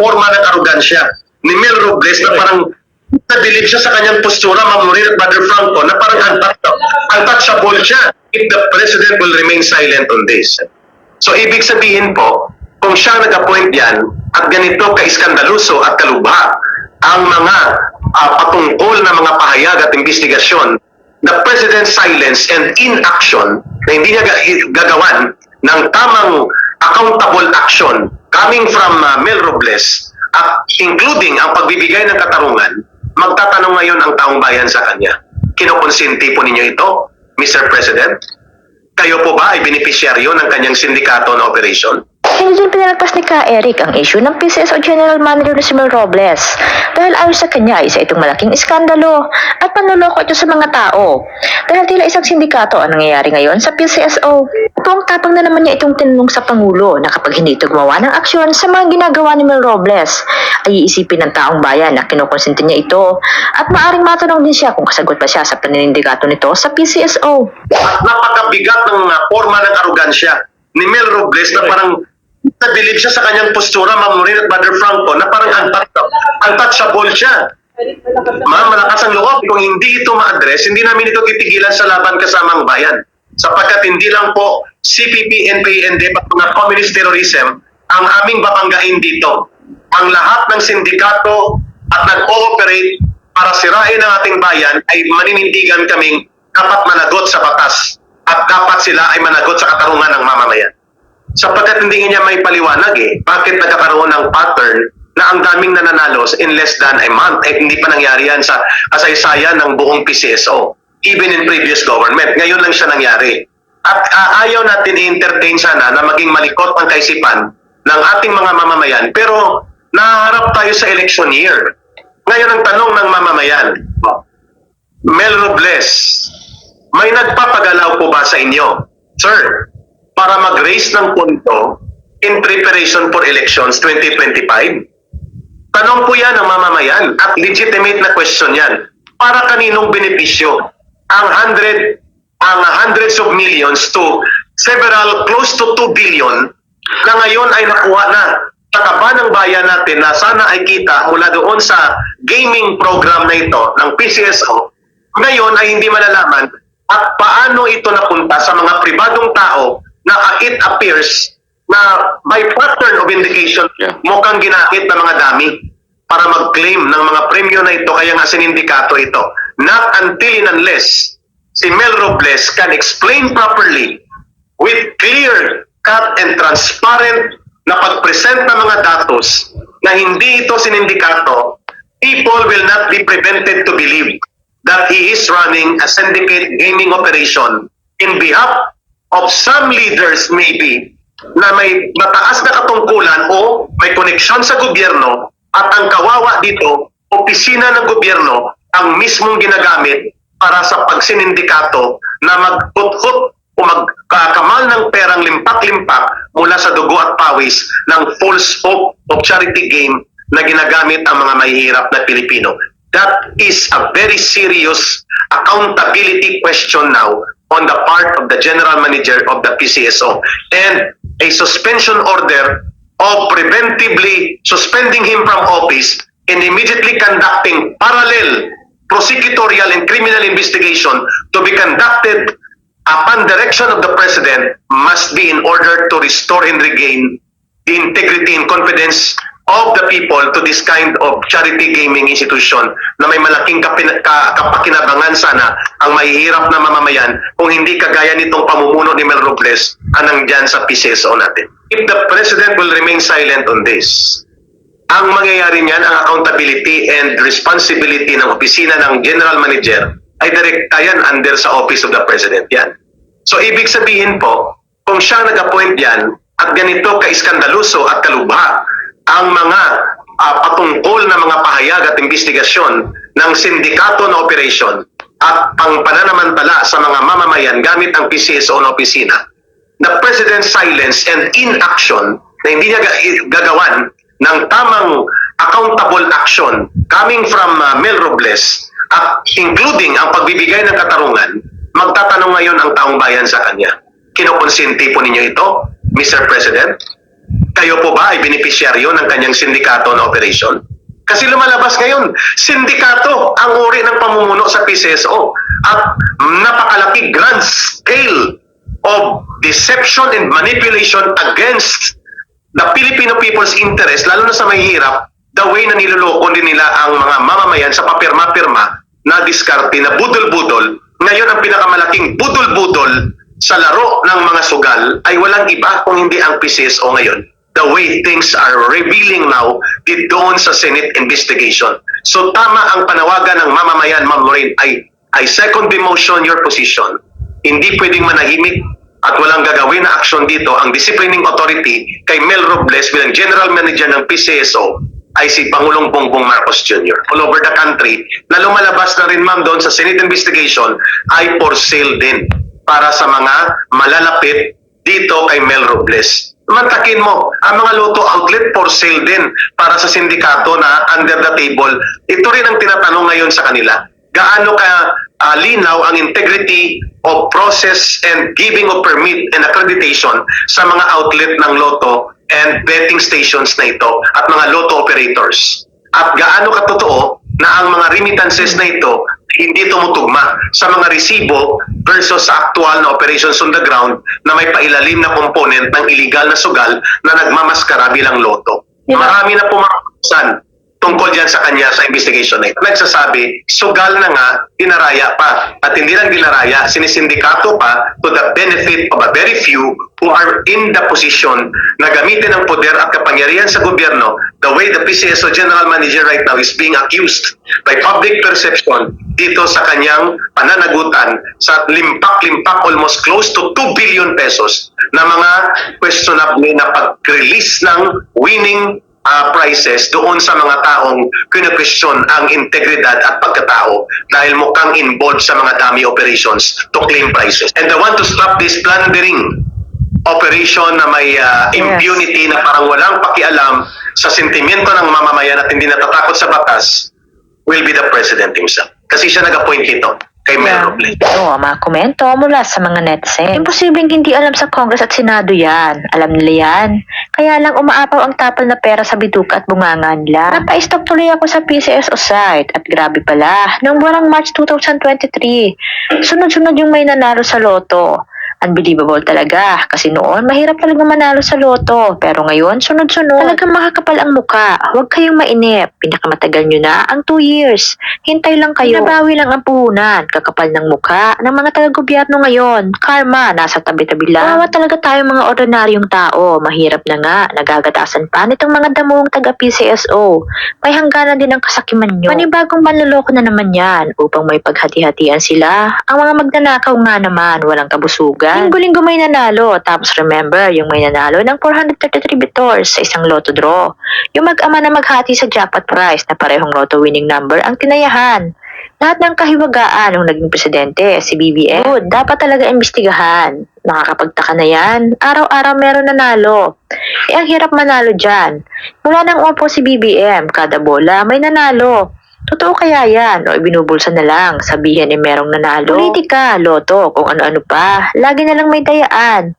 forma ng arogansya ni Mel Robles na parang nabilib siya sa kanyang postura, Ma'am Maria at Brother Franco, na parang untouchable, untouchable siya if the President will remain silent on this. So, ibig sabihin po, kung siya nag-appoint yan at ganito ka-iskandaluso at kalubha ang mga ah, patungkol na mga pahayag at investigasyon, the President's silence and inaction na hindi niya ga- gagawan ng tamang accountable action coming from ah, Mel Robles at including ang pagbibigay ng katarungan, magtatanong ngayon ang taong bayan sa kanya. Kinukonsinti po ninyo ito, Mr. President? Kayo po ba ay benepisyaryo ng kanyang sindikato na operation? Hindi pinalagpas ni Ka Eric ang issue ng PCSO General Manager na si Mel Robles dahil ayon sa kanya isa itong malaking iskandalo at panloloko ito sa mga tao dahil tila isang sindikato ang nangyayari ngayon sa PCSO. Tuwang tapang na naman niya itong tinanong sa Pangulo na kapag hindi ito gumawa ng aksyon sa mga ginagawa ni Mel Robles ay iisipin ng taong bayan na kinukonsinti niya ito at maaring matanong din siya kung kasagot pa siya sa paninindikato nito sa PCSO. At napakabigat ng forma ng arogansya ni Mel Robles na parang nabilib siya sa kanyang postura, Ma'am Maria at Brother Franco, na parang untouchable, siya. Ma'am, malakas ang loob. Kung hindi ito ma-address, hindi namin ito titigilan sa laban kasamang bayan. Sapagkat hindi lang po CPP, NPND, at mga communist terrorism ang aming babanggain dito. Ang lahat ng sindikato at nag-ooperate para sirain ang ating bayan ay maninindigan kaming dapat managot sa batas at dapat sila ay managot sa katarungan ng mamamayan. Sapagkat hindi niya may paliwanag eh, bakit nagkakaroon ng pattern na ang daming nananalo in less than a month. Eh, hindi pa nangyari yan sa kasaysayan ng buong PCSO. Even in previous government. Ngayon lang siya nangyari. At ah, ayaw natin i-entertain sana na maging malikot ang kaisipan ng ating mga mamamayan. Pero naharap tayo sa election year. Ngayon ang tanong ng mamamayan, Mel Robles, may nagpapagalaw po ba sa inyo, sir, para mag-raise ng punto in preparation for elections 2025? Tanong po yan ng mamamayan at legitimate na question yan. Para kaninong benepisyo ang 100 ang hundreds of millions to several close to 2 billion na ngayon ay nakuha na sa kaba ng bayan natin na sana ay kita mula doon sa gaming program na ito ng PCSO ngayon ay hindi malalaman at paano ito napunta sa mga pribadong tao na uh, it appears na by pattern of indication Yeah. mukhang ginakit ng mga dami para mag-claim ng mga premyo na ito kaya nga sinindikato ito. Not until and unless si Mel Robles can explain properly with clear cut and transparent na pag-present ng mga datos na hindi ito sinindikato, people will not be prevented to believe that he is running a syndicate gaming operation in behalf of some leaders maybe na may mataas na katungkulan o may koneksyon sa gobyerno at ang kawawa dito, opisina ng gobyerno ang mismong ginagamit para sa pagsinindikato na magputhot o magkakamal ng perang limpak-limpak mula sa dugo at pawis ng false hope of charity game na ginagamit ang mga mahihirap na Pilipino. That is a very serious accountability question now on the part of the general manager of the PCSO and a suspension order of preventively suspending him from office and immediately conducting parallel prosecutorial and criminal investigation to be conducted upon direction of the president must be in order to restore and regain the integrity and confidence of the people to this kind of charity gaming institution na may malaking kapin- ka- kapakinabangan sana ang mahihirap na mamamayan kung hindi kagaya nitong pamumuno ni Mel Robles anang dyan sa PCSO natin. If the president will remain silent on this, ang mangyayari niyan, ang accountability and responsibility ng opisina ng general manager ay direkta yan under sa office of the president yan. So ibig sabihin po, kung siya nag-appoint yan at ganito ka-iskandaluso at kalubha ang mga ah, patungkol na mga pahayag at investigasyon ng sindikato na operation at pang pananamantala sa mga mamamayan gamit ang PCSO na opisina, the President's silence and inaction na hindi niya ga- gagawan ng tamang accountable action coming from uh, Mel Robles at including ang pagbibigay ng katarungan, magtatanong ngayon ang taong bayan sa kanya. Kinukonsinti po ninyo ito, Mr. President? Kayo po ba ay benepisyaryo ng kanyang sindikato na operation? Kasi lumalabas ngayon, sindikato ang uri ng pamumuno sa PCSO at napakalaki grand scale of deception and manipulation against the Filipino people's interest, lalo na sa mahihirap, the way na niloloko din nila ang mga mamamayan sa papirma-pirma na diskarte na budol-budol. Ngayon, ang pinakamalaking budol-budol sa laro ng mga sugal ay walang iba kung hindi ang PCSO ngayon. The way things are revealing now did doon sa Senate investigation. So tama ang panawagan ng mamamayan, Ma'am Lorraine, ay, ay second demotion your position. Hindi pwedeng manahimik at walang gagawin na aksyon dito ang disciplining authority kay Mel Robles bilang general manager ng PCSO ay si Pangulong Bongbong Marcos Jr. All over the country na lumalabas na rin ma'am doon sa Senate investigation ay for sale din para sa mga malalapit dito kay Mel Robles. Mantakin mo, ang mga loto outlet for sale din para sa sindikato na under the table. Ito rin ang tinatanong ngayon sa kanila. Gaano ka ah, linaw ang integrity of process and giving of permit and accreditation sa mga outlet ng loto and betting stations na ito at mga loto operators. At gaano katotoo na ang mga remittances na ito hindi tumutugma sa mga resibo versus sa actual na operations on the ground na may pailalim na component ng illegal na sugal na nagmamaskara bilang loto. Di ba? Marami na pumakusan tungkol dyan sa kanya sa investigation na ito. Nagsasabi, sugal na nga, dinaraya pa. At hindi lang dinaraya, sinisindikato pa to the benefit of a very few who are in the position na gamitin ang poder at kapangyarihan sa gobyerno the way the PCSO General Manager right now is being accused by public perception dito sa kanyang pananagutan sa limpak-limpak almost close to 2 billion pesos na mga questionable na pag-release ng winning uh, prices doon sa mga taong kina-question ang integridad at pagkatao dahil mukhang involved sa mga dummy operations to claim prices. And the one to stop this plundering operation na may uh, Yes. impunity na parang walang pakialam sa sentimento ng mamamayan at hindi natatakot sa batas will be the President himself. Kasi siya nag-appoint nito kay Mel Robles. Oo, mga komento mula sa mga netizen. Imposibleng hindi alam sa Congress at Senado yan. Alam nila yan. Kaya lang umaapaw ang tapal na pera sa bituka at bunganga nila. Napa-stop tuloy ako sa PCSO site at grabe pala. Noong buwan March 2023, sunod-sunod yung may nanalo sa loto. Unbelievable talaga. Kasi noon, mahirap talaga manalo sa loto. Pero ngayon, sunod-sunod. Talagang makakapal ang muka. Huwag kayong mainip. Pinakamatagal nyo na ang 2 years. Hintay lang kayo. Nabawi lang ang puhunan. Kakapal ng muka ng mga taga-gobyerno ngayon. Karma, nasa tabi-tabi lang. Kawawa talaga tayo mga ordinaryong tao. Mahirap na nga. Nagagatasan pa nitong mga damuhong taga-PCSO. May hangganan din ang kasakiman nyo. Panibagong manloloko na naman yan upang may paghati-hatian sila. Ang mga magnanakaw nga naman, walang kabusugan. Linggo-linggo may nanalo. Tapos remember, yung may nanalo ng 433 bitors sa isang lotto draw. Yung mag-ama na maghati sa jackpot prize na parehong lotto winning number ang tinayahan. Lahat ng kahiwagaan ng naging presidente, si BBM, good, dapat talaga imbestigahan. Nakakapagtaka na yan. Araw-araw meron nanalo. Eh, ang hirap manalo dyan. Mula nang upo si BBM, kada bola may nanalo. Totoo kaya yan o ibinubulsa na lang, sabihin eh merong nanalo. Politika, loto, kung ano-ano pa. Lagi na lang may dayaan.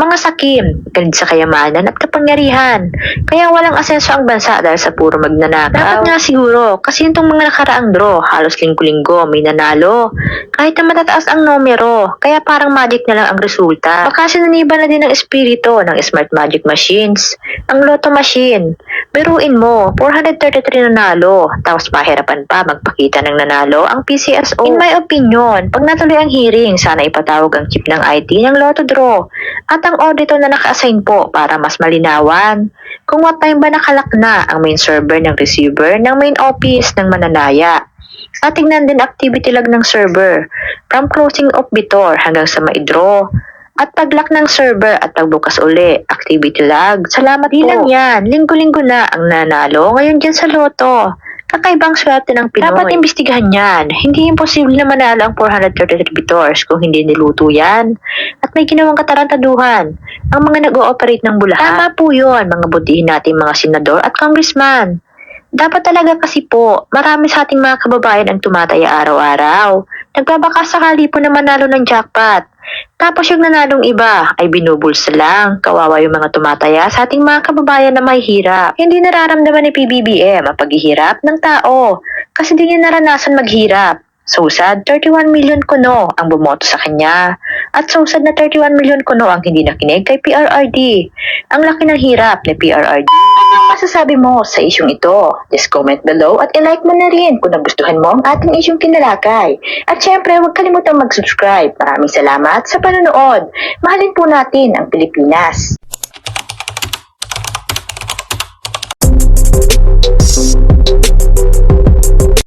Mga sakim, galit sa kayamanan at kapangyarihan. Kaya walang asenso ang bansa dahil sa puro magnanakaw. Dapat nga siguro, kasi itong mga nakaraang draw, halos linggo-linggo may nanalo. Kahit na matataas ang numero, kaya parang magic na lang ang resulta. Baka sinaniba na din ng espiritu ng smart magic machines. Ang lotto machine. Biruin mo, 433 nanalo, tapos mahirapan pa magpakita ng nanalo ang PCSO. In my opinion, pag natuloy ang hearing, sana ipatawag ang chief ng IT ng lotto draw at ang auditor na naka-assign po para mas malinawan kung what time ba nakalak na ang main server ng receiver ng main office ng mananaya. At tingnan din activity log ng server from closing of bitor hanggang sa ma-draw at paglock ng server at pagbukas uli, activity log. Salamat Di lang yan, linggo-linggo na ang nanalo ngayon dyan sa loto. Kakaibang swerte ng Pinoy. Dapat imbestigahan yan. Hindi imposible na manalo ang 433 bitors kung hindi niluto yan. At may ginawang katarantaduhan ang mga nag-ooperate ng bulahan. Tama po yun, mga butihin nating mga senador at congressman. Dapat talaga kasi po, marami sa ating mga kababayan ang tumataya araw-araw. Nagbabaka sakali po na manalo ng jackpot. Tapos yung nanalong iba ay binubulsa lang. Kawawa yung mga tumataya sa ating mga kababayan na may hirap. Hindi nararamdaman ni PBBM ang paghihirap ng tao kasi di niya naranasan maghirap. So sad, 31 million kuno ang bumoto sa kanya. At so sad na 31 million kuno ang hindi nakinig kay PRRD. Ang laki ng hirap ni PRRD. Ano masasabi mo sa isyong ito? Just comment below at ilike mo na rin kung nagustuhan mo ang ating isyong kinalakay. At syempre, huwag kalimutang mag-subscribe. Maraming salamat sa panonood. Mahalin po natin ang Pilipinas.